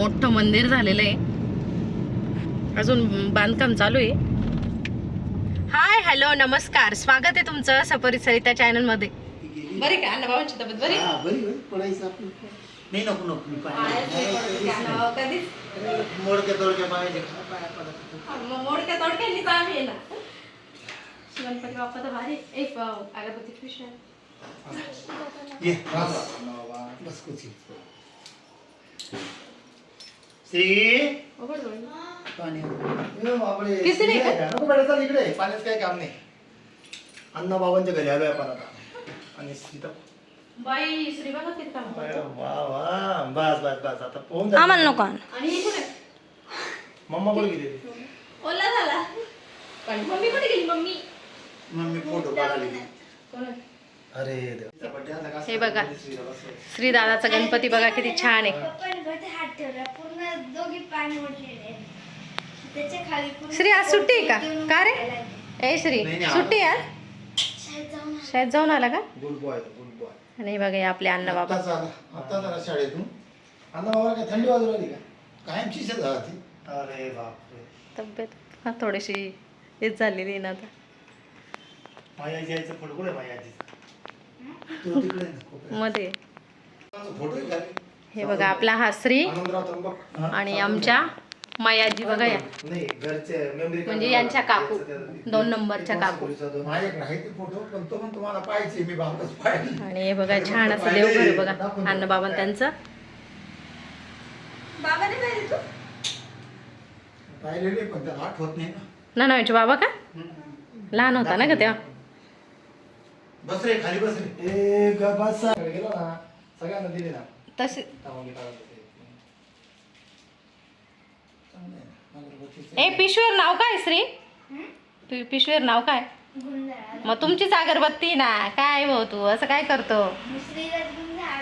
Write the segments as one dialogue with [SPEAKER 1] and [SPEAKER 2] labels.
[SPEAKER 1] मोठं मंदिर झालेलं आहे. अजून बांधकाम चालू आहे. हाय हॅलो नमस्कार. स्वागत आहे तुमचं सपरी सरिता चॅनलमध्ये. बरे का? अण्णा भावांची तब्येत बरी?
[SPEAKER 2] हा, नाही नको नको
[SPEAKER 1] कधीच?
[SPEAKER 2] मोडक्या तोडक्या
[SPEAKER 1] आहे ना. गणपती बाप्पा तर भारी एक अगरबत्ती डोळे.
[SPEAKER 2] पाणी
[SPEAKER 1] का?
[SPEAKER 2] चल इकडे पाण्यात काय काम नाही अण्णा बाबांच्या घरी आलोय आपण आता आणि सीता
[SPEAKER 1] बाई श्री बघा किती काम करतो.
[SPEAKER 2] वा वा बस बस बस आता पोहून जा.
[SPEAKER 3] आम्हाला नको आण.
[SPEAKER 1] आणि हे कुठे
[SPEAKER 2] मम्मा कुठे गेली
[SPEAKER 1] ओला झाला पण मम्मी कुठे गेली मम्मी
[SPEAKER 2] मम्मी फोटो काढायला गेली.
[SPEAKER 1] कोण आहे?
[SPEAKER 2] अरे?
[SPEAKER 1] हे बघा. श्री दादाचा गणपती बघा किती छान आहे श्री, आज सुट्टी आहे का? का रे? ए श्री
[SPEAKER 2] नाही, नाही,
[SPEAKER 1] सुट्टी आहे आज?
[SPEAKER 3] शाळेत जाऊन आले.
[SPEAKER 1] का
[SPEAKER 2] गुड बॉय गुड बॉय
[SPEAKER 1] आणि हे बघा आपले अण्णा बाबा
[SPEAKER 2] शाळेतून अण्णा बाबाला काय थंडी वाजू राहिली का कायमची शेत झाला ती अरे बापरे
[SPEAKER 1] तब्येत हा थोडीशी हेच झालेली आहे ना आता
[SPEAKER 2] माझ्या आईचं फोटो कुठे माझ्या आजीचा
[SPEAKER 1] मध्ये.
[SPEAKER 2] माझा फोटो आहे का रे?
[SPEAKER 1] हे बघा आपला हा श्री? आणि आमच्या मायाजी बघा या.
[SPEAKER 2] नाही घरचे मेमरी
[SPEAKER 1] म्हणजे यांच्या काकू. दोन नंबरच्या काकू. आणि हे बघा छान असं देवघर बघा अन्न बाबा त्यांचं
[SPEAKER 2] पाहिलेले पण त्याला आठवत नाही ना.
[SPEAKER 1] ना बाबा का? लहान होता ना का तेव्हा?
[SPEAKER 2] बस रे खाली बस रे ए ग बस गेलो ना सगळ्यांना दिले ना
[SPEAKER 1] तसे.
[SPEAKER 2] चांगलं आहे. अगरबत्तीचं.
[SPEAKER 1] ए पिशवीवर नाव काय श्री पि- पिशवीवर नाव काय
[SPEAKER 3] गुंजाळ.
[SPEAKER 1] मग तुमचीच अगरबत्ती ना काय भाऊ तू असं काय करतो
[SPEAKER 3] श्रीराज गुंजाळ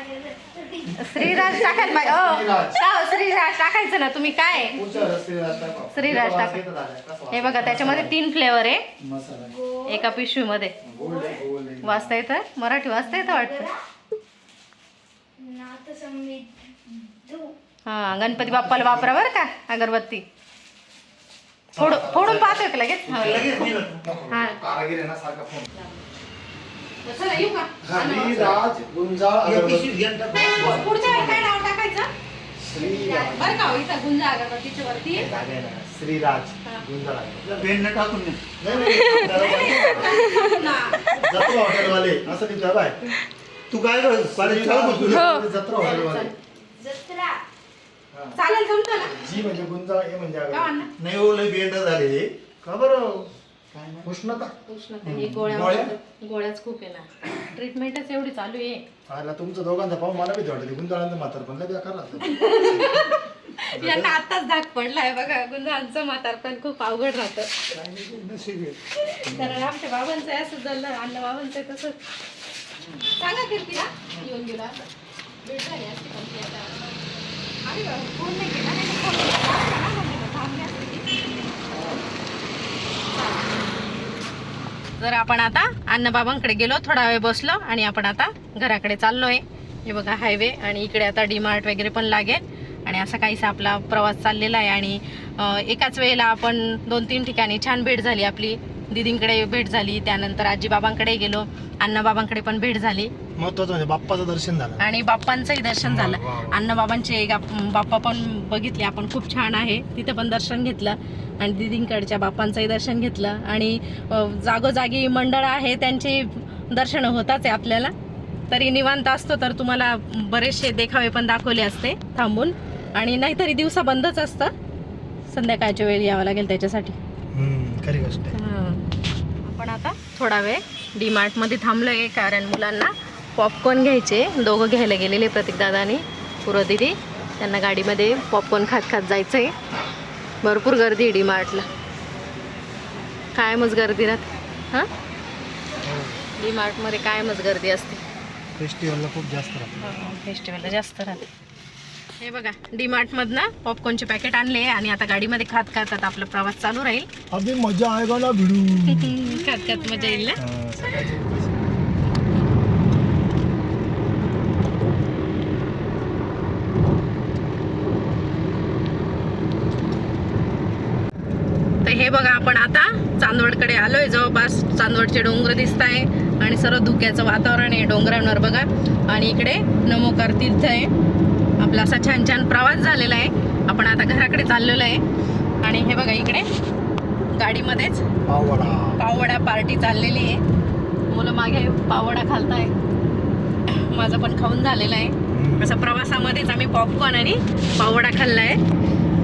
[SPEAKER 1] टाकायला पाहिजे
[SPEAKER 2] श्रीराज.
[SPEAKER 1] का हो, श्रीराज टाकायचं ना तुम्ही काय
[SPEAKER 2] पुढच्या वेळेस श्रीराज टाका.
[SPEAKER 1] श्रीराज
[SPEAKER 2] वास
[SPEAKER 1] टाका.
[SPEAKER 2] येतच आलाय. कसा
[SPEAKER 1] हे बघा त्याच्यामध्ये तीन फ्लेवर आहे
[SPEAKER 2] मसाला
[SPEAKER 3] गो.
[SPEAKER 1] एका पिशवीमध्ये
[SPEAKER 2] गोल्ड आहे.
[SPEAKER 1] वाचता येतं? मराठी वाचता येतं वाटतं. हा गणपती बाप्पाला वापरा बरं का अगरबत्ती. फोडून फोडून पाहतोय का लगेच. हा. हा. पुढच्या वेळी काय नाव टाकायचं? बरं का हो, इथं गुंजा अगरबत्तीच्या वरती
[SPEAKER 2] जागा आहे ना. श्रीराज.
[SPEAKER 4] पेन टाकून दे.
[SPEAKER 2] नाही, नाही,
[SPEAKER 1] ना.
[SPEAKER 2] जत्रा हॉटेलवाले असं
[SPEAKER 4] तू काय कर.
[SPEAKER 2] जत्रा हॉटेलवाले
[SPEAKER 3] जत्रा.
[SPEAKER 2] हा.
[SPEAKER 1] चालेल जमतं ना
[SPEAKER 2] जी म्हणजे गुंजाळ हे म्हणजे
[SPEAKER 1] का
[SPEAKER 2] अगरबत्ती.
[SPEAKER 1] अण्णा?
[SPEAKER 4] नाही हो लय बेंड झाले
[SPEAKER 2] का बरं उष्णता
[SPEAKER 1] उष्णता ही गोळ्या
[SPEAKER 2] गोळ्या?
[SPEAKER 1] औषधं- गोळ्याच खूप आहे ना ट्रीटमेंटच एवढी चालू आहे
[SPEAKER 2] आला तुमचं दोघांचा पाहून मला बी वाटत गुंजाळांचं म्हातार पण लय बेकार राहतं.
[SPEAKER 1] यांना आताच धाक पडलाय बघा. गुंजांचं म्हातारपण खूप अवघड राहतं.
[SPEAKER 2] काय नाही, नशीब आहे.
[SPEAKER 1] कारण आमच्या बाबांचं असं झालं अन्न बाबांचं तसंच सांगा कीर्तीला. येऊन गेला. भेट झाली असती पण ती आता आम्ही फोन नाही केला नाही तर फोन केला असता ना मम्मीला, थांबली असती ती. जर आपण आता अण्णाबाबांकडे गेलो थोडा वेळ बसलो आणि आपण आता घराकडे चाललोय. हे बघा हायवे आणि इकडे आता डीमार्ट वगैरे पण लागेल. आणि असा काहीसा आपला प्रवास चाललेला आहे आणि एकाच वेळेला आपण दोन तीन ठिकाणी छान भेट झाली आपली. दिदींकडे भेट झाली त्यानंतर आजीबाबांकडे गेलो अण्णाबाबांकडे पण भेट झाली.
[SPEAKER 2] महत्वाचं म्हणजे बाप्पाचं दर्शन झालं.
[SPEAKER 1] आणि बाप्पांचंही दर्शन झालं. अण्णाबाबांचे बाप्पा पण बघितले आपण खूप छान आहे. तिथं पण दर्शन घेतलं आणि दिदींकडच्या बाप्पांचंही दर्शन घेतलं. आणि जागोजागी मंडळ आहे त्यांचे दर्शन होताच आहे आपल्याला. तरी निवांत असतो तर तुम्हाला बरेचसे देखावे पण दाखवले असते थांबून. आणि नाहीतरी दिवसा बंदच असतं. संध्याकाळच्या वेळी यावं लागेल त्याच्यासाठी.
[SPEAKER 2] खरी गोष्ट
[SPEAKER 1] आपण आता थोडा वेळ डी मार्टमध्ये थांबलो आहे कारण मुलांना पॉपकॉर्न घ्यायचे. दोघं घ्यायला गेलेले प्रतीकदादा आणि पूर्व दिदी. त्यांना गाडीमध्ये पॉपकॉर्न खात खात जायचं आहे भरपूर गर्दी आहे डी मार्टला कायमच गर्दी राहते. हां? डी मार्टमध्ये कायमच गर्दी असते.
[SPEAKER 2] फेस्टिवलला खूप जास्त राहतं.
[SPEAKER 1] फेस्टिवलला जास्त राहते. हे बघा डीमार्ट मधनं पॉपकॉर्नचे पॅकेट आणले आणि आता गाडीमध्ये खात खात आता आपला प्रवास चालू राहील.
[SPEAKER 2] मजा आहे ना
[SPEAKER 1] खात खात मजा येईल ना? तर हे बघा आपण आता चांदवडकडे आलोय. जवळपास चांदवडचे डोंगर दिसत आहे आणि सर्व धुक्याचं वातावरण आहे डोंगरांवर बघा. आणि इकडे नमोकार तीर्थ आहे. आपला असा छान छान प्रवास झालेला आहे. आपण आता घराकडे चाललेलो आहे. आणि हे बघा इकडे गाडीमध्येच
[SPEAKER 2] पावडा
[SPEAKER 1] पार्टी चाललेली आहे. मुलं मागे पाववडा खालताय. माझं पण खाऊन झालेलं आहे. असं प्रवासामध्येच आम्ही पॉपकॉर्न आणि पाववडा खाल्ला आहे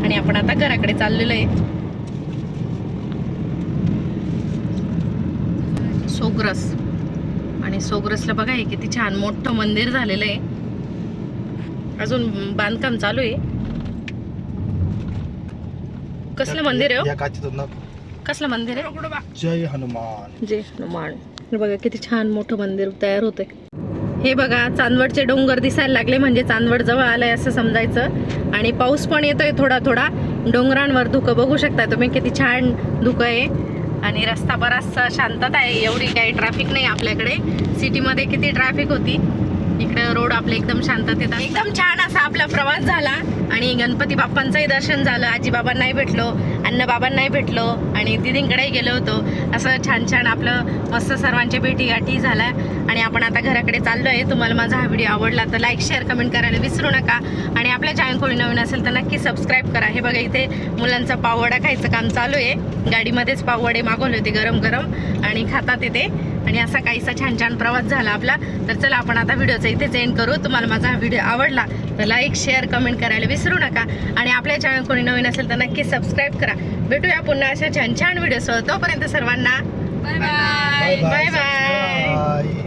[SPEAKER 1] आणि आपण आता घराकडे चाललेलो आहे. सोग्रस. आणि सोग्रसला बघा हे किती छान मोठं मंदिर झालेलं आहे. अजून बांधकाम चालू आहे. कसलं मंदिर आहे हो?
[SPEAKER 2] या काचीतून ना
[SPEAKER 1] कसलं मंदिर आहे?
[SPEAKER 2] जय हनुमान.
[SPEAKER 1] जय हनुमान. हे बघा किती छान मोठं मंदिर तयार होतंय. हे बघा चांदवडचे डोंगर दिसायला लागले म्हणजे चांदवड जवळ आलंय असं समजायचं. आणि पाऊस पण येतोय थोडा थोडा. डोंगरांवर धुकं बघू शकता तुम्ही किती छान धुकं आहे. आणि रस्ता बराचसा शांतता आहे एवढी काही ट्रॅफिक नाही आपल्याकडे. सिटीमध्ये किती ट्रॅफिक होती. इकडे रोड आपले एकदम शांततेत आहे. एकदम छान असा आपला प्रवास झाला. आणि गणपती बाप्पांचंही दर्शन झालं. आजी बाबांनाही भेटलो अन्न भेटलो आणि दिदींकडेही गेलो होतो. असं छान छान आपलं मस्त सर्वांच्या भेटीगाठी झाल्या. आणि आपण आता घराकडे चाललो आहे तुम्हाला माझा हा व्हिडिओ आवडला तर लाईक शेअर कमेंट करायला विसरू नका. आणि आपल्या चॅनल कोणी नवीन असेल तर नक्की सबस्क्राईब करा. हे बघा इथे मुलांचा पाववडा खायचं काम चालू आहे. गाडीमध्येच पाववडे मागवले होते गरम गरम आणि खातात इथे. आणि असा काहीसा छान छान प्रवास झाला आपला. तर चला आपण आता व्हिडिओचा इथेच एंड करू. तुम्हाला माझा हा व्हिडिओ आवडला तर लाईक शेअर कमेंट करायला विसरू नका. आणि आपल्या चॅनल कोणी नवीन असेल तर नक्की सबस्क्राईब करा. भेटूया पुन्हा अशा छान छान व्हिडिओसह. तोपर्यंत सर्वांना bye bye bye bye
[SPEAKER 2] bye